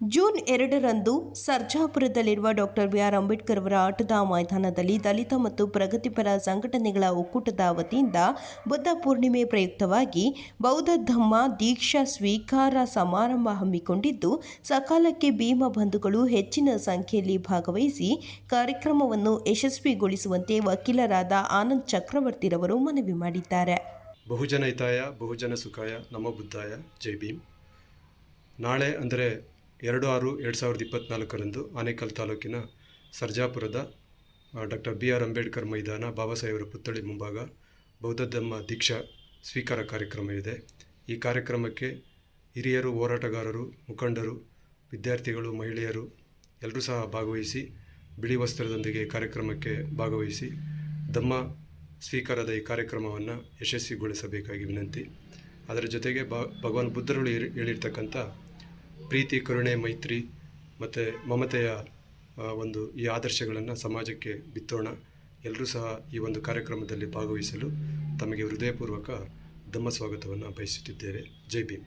June ಎರಡರಂದು ಸರ್ಜಾಪುರದಲ್ಲಿರುವ doctor B R Ambedkar ಅವರ ಆಟದ ಮೈದಾನದಲ್ಲಿ ದಲಿತ ಮತ್ತು ಪ್ರಗತಿಪರ ಸಂಘಟನೆಗಳ ಒಕ್ಕೂಟದ ವತಿಯಿಂದ ಬುದ್ಧ ಪೂರ್ಣಿಮೆ ಪ್ರಯುಕ್ತವಾಗಿ ಬೌದ್ಧ ಧಮ್ಮ ದೀಕ್ಷಾ ಸ್ವೀಕಾರ ಸಮಾರಂಭ ಹಮ್ಮಿಕೊಂಡಿದ್ದು, ಸಕಾಲಕ್ಕೆ ಭೀಮ ಬಂಧುಗಳು ಹೆಚ್ಚಿನ ಸಂಖ್ಯೆಯಲ್ಲಿ ಭಾಗವಹಿಸಿ ಕಾರ್ಯಕ್ರಮವನ್ನು ಯಶಸ್ವಿಗೊಳಿಸುವಂತೆ ವಕೀಲರಾದ ಆನಂದ್ ಚಕ್ರವರ್ತಿರವರು ಮನವಿ ಮಾಡಿದ್ದಾರೆ. ಬಹುಜನ ಬಹುಜನ ಸುಖಾಯ ಬುದ್ಧಾಯ, ಜೈ ಭೀಮ್. ನಾಳೆ ಅಂದರೆ ಎರಡು ಆರು ಎರಡು ಸಾವಿರದ ಇಪ್ಪತ್ತ್ನಾಲ್ಕರಂದು ಆನೇಕಲ್ ತಾಲೂಕಿನ ಸರ್ಜಾಪುರದ ಡಾಕ್ಟರ್ ಬಿ ಆರ್ ಅಂಬೇಡ್ಕರ್ ಮೈದಾನ ಬಾಬಾ ಸಾಹೇಬರ ಪುತ್ಥಳಿ ಮುಂಭಾಗ ಬೌದ್ಧ ಧರ್ಮ ದೀಕ್ಷಾ ಸ್ವೀಕಾರ ಕಾರ್ಯಕ್ರಮ ಇದೆ. ಈ ಕಾರ್ಯಕ್ರಮಕ್ಕೆ ಹಿರಿಯರು, ಹೋರಾಟಗಾರರು, ಮುಖಂಡರು, ವಿದ್ಯಾರ್ಥಿಗಳು, ಮಹಿಳೆಯರು ಎಲ್ಲರೂ ಸಹ ಭಾಗವಹಿಸಿ, ಬಿಳಿ ವಸ್ತ್ರದೊಂದಿಗೆ ಕಾರ್ಯಕ್ರಮಕ್ಕೆ ಭಾಗವಹಿಸಿ ಧಮ್ಮ ಸ್ವೀಕಾರದ ಈ ಕಾರ್ಯಕ್ರಮವನ್ನು ಯಶಸ್ವಿಗೊಳಿಸಬೇಕಾಗಿ ವಿನಂತಿ. ಅದರ ಜೊತೆಗೆ ಭಗವಾನ್ ಬುದ್ಧರುಗಳು ಹೇಳಿ- ಹೇಳಿರ್ತಕ್ಕಂಥ ಪ್ರೀತಿ, ಕರುಣೆ, ಮೈತ್ರಿ ಮತ್ತು ಮಮತೆಯ ಒಂದು ಈ ಆದರ್ಶಗಳನ್ನು ಸಮಾಜಕ್ಕೆ ಬಿತ್ತೋಣ. ಎಲ್ಲರೂ ಸಹ ಈ ಒಂದು ಕಾರ್ಯಕ್ರಮದಲ್ಲಿ ಭಾಗವಹಿಸಲು ತಮಗೆ ಹೃದಯಪೂರ್ವಕ ಧಮ್ಮ ಸ್ವಾಗತವನ್ನು ಬಯಸುತ್ತಿದ್ದೇವೆ ಜೈ ಭೀಮ್.